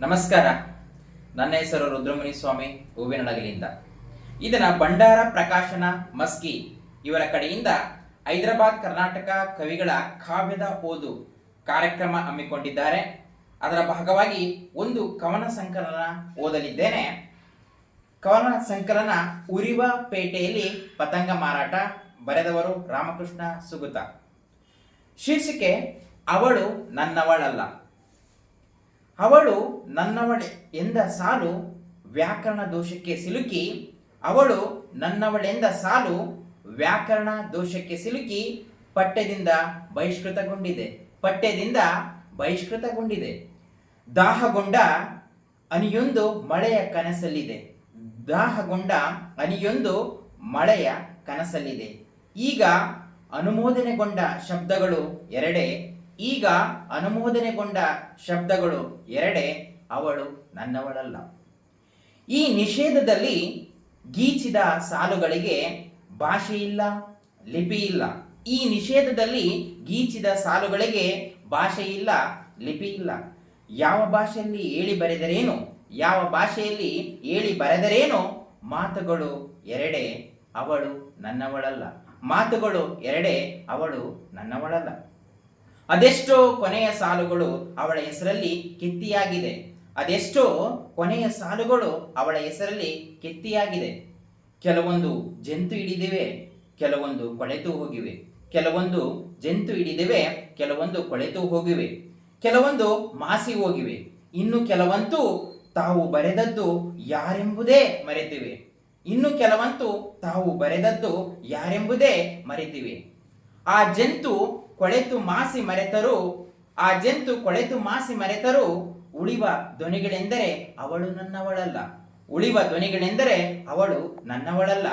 ನಮಸ್ಕಾರ. ನನ್ನ ಹೆಸರು ರುದ್ರಮುನಿ ಸ್ವಾಮಿ ಹೂವಿನಡಗಲಿಯಿಂದ ಇದನ್ನ ಭಂಡಾರ ಪ್ರಕಾಶನ ಮಸ್ಕಿ ಇವರ ಕಡೆಯಿಂದ ಹೈದರಾಬಾದ್ ಕರ್ನಾಟಕ ಕವಿಗಳ ಕಾವ್ಯದ ಓದು ಕಾರ್ಯಕ್ರಮ ಹಮ್ಮಿಕೊಂಡಿದ್ದಾರೆ. ಅದರ ಭಾಗವಾಗಿ ಒಂದು ಕವನ ಸಂಕಲನ ಓದಲಿದ್ದೇನೆ. ಕವನ ಸಂಕಲನ ಉರಿವ ಪೇಟೆಯಲ್ಲಿ ಪತಂಗ ಮಾರಾಟ ಬರೆದವರು ರಾಮಕೃಷ್ಣ ಸುಗುತ. ಶೀರ್ಷಿಕೆ, ಅವಳು ನನ್ನವಳಲ್ಲ. ಅವಳು ನನ್ನವಳೆ ಎಂದ ಸಾಲು ವ್ಯಾಕರಣ ದೋಷಕ್ಕೆ ಸಿಲುಕಿ, ಅವಳು ನನ್ನವಳೆಂದ ಸಾಲು ವ್ಯಾಕರಣ ದೋಷಕ್ಕೆ ಸಿಲುಕಿ ಪಠ್ಯದಿಂದ ಬಹಿಷ್ಕೃತಗೊಂಡಿದೆ ಪಠ್ಯದಿಂದ ಬಹಿಷ್ಕೃತಗೊಂಡಿದೆ. ದಾಹಗೊಂಡ ಅನಿಯೊಂದು ಮಳೆಯ ಕನಸಲ್ಲಿದೆ, ದಾಹಗೊಂಡ ಅನಿಯೊಂದು ಮಳೆಯ ಕನಸಲ್ಲಿದೆ. ಈಗ ಅನುಮೋದನೆಗೊಂಡ ಶಬ್ದಗಳು ಎರಡೇ. ಈಗ ಅನುಮೋದನೆಗೊಂಡ ಶಬ್ದಗಳು ಎರಡೇ, ಅವಳು ನನ್ನವಳಲ್ಲ. ಈ ನಿಷೇಧದಲ್ಲಿ ಗೀಚಿದ ಸಾಲುಗಳಿಗೆ ಭಾಷೆ ಇಲ್ಲ, ಲಿಪಿ ಇಲ್ಲ. ಈ ನಿಷೇಧದಲ್ಲಿ ಗೀಚಿದ ಸಾಲುಗಳಿಗೆ ಭಾಷೆ ಇಲ್ಲ, ಲಿಪಿ ಇಲ್ಲ. ಯಾವ ಭಾಷೆಯಲ್ಲಿ ಹೇಳಿ ಬರೆದರೇನು, ಯಾವ ಭಾಷೆಯಲ್ಲಿ ಹೇಳಿ ಬರೆದರೇನು, ಮಾತುಗಳು ಎರಡೇ, ಅವಳು ನನ್ನವಳಲ್ಲ. ಮಾತುಗಳು ಎರಡೇ, ಅವಳು ನನ್ನವಳಲ್ಲ. ಅದೆಷ್ಟೋ ಕೊನೆಯ ಸಾಲುಗಳು ಅವಳ ಹೆಸರಲ್ಲಿ ಕೆತ್ತಿಯಾಗಿದೆ. ಅದೆಷ್ಟೋ ಕೊನೆಯ ಸಾಲುಗಳು ಅವಳ ಹೆಸರಲ್ಲಿ ಕೆತ್ತಿಯಾಗಿದೆ. ಕೆಲವೊಂದು ಜಂತು ಹಿಡಿದಿವೆ, ಕೆಲವೊಂದು ಕೊಳೆತು ಹೋಗಿವೆ. ಕೆಲವೊಂದು ಜಂತು ಹಿಡಿದಿವೆ, ಕೆಲವೊಂದು ಕೊಳೆತು ಹೋಗಿವೆ. ಕೆಲವೊಂದು ಮಾಸಿ ಹೋಗಿವೆ. ಇನ್ನು ಕೆಲವಂತೂ ತಾವು ಬರೆದದ್ದು ಯಾರೆಂಬುದೇ ಮರೆತಿವೆ. ಇನ್ನು ಕೆಲವಂತೂ ತಾವು ಬರೆದದ್ದು ಯಾರೆಂಬುದೇ ಮರೆತಿವೆ. ಆ ಜಂತು ಕೊಳೆತು ಮಾಸಿ ಮರೆತರು, ಆ ಜಂತು ಕೊಳೆತು ಮಾಸಿ ಮರೆತರು ಉಳಿವ ಧ್ವನಿಗಳೆಂದರೆ ಅವಳು ನನ್ನವಳಲ್ಲ. ಉಳಿವ ಧ್ವನಿಗಳೆಂದರೆ ಅವಳು ನನ್ನವಳಲ್ಲ.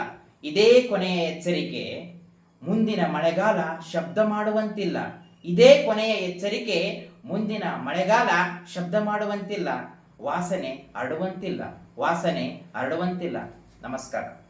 ಇದೇ ಕೊನೆಯ ಎಚ್ಚರಿಕೆ. ಮುಂದಿನ ಮಳೆಗಾಲ ಶಬ್ದ ಮಾಡುವಂತಿಲ್ಲ. ಇದೇ ಕೊನೆಯ ಎಚ್ಚರಿಕೆ, ಮುಂದಿನ ಮಳೆಗಾಲ ಶಬ್ದ ಮಾಡುವಂತಿಲ್ಲ. ವಾಸನೆ ಹರಡುವಂತಿಲ್ಲ ವಾಸನೆ ಹರಡುವಂತಿಲ್ಲ ನಮಸ್ಕಾರ.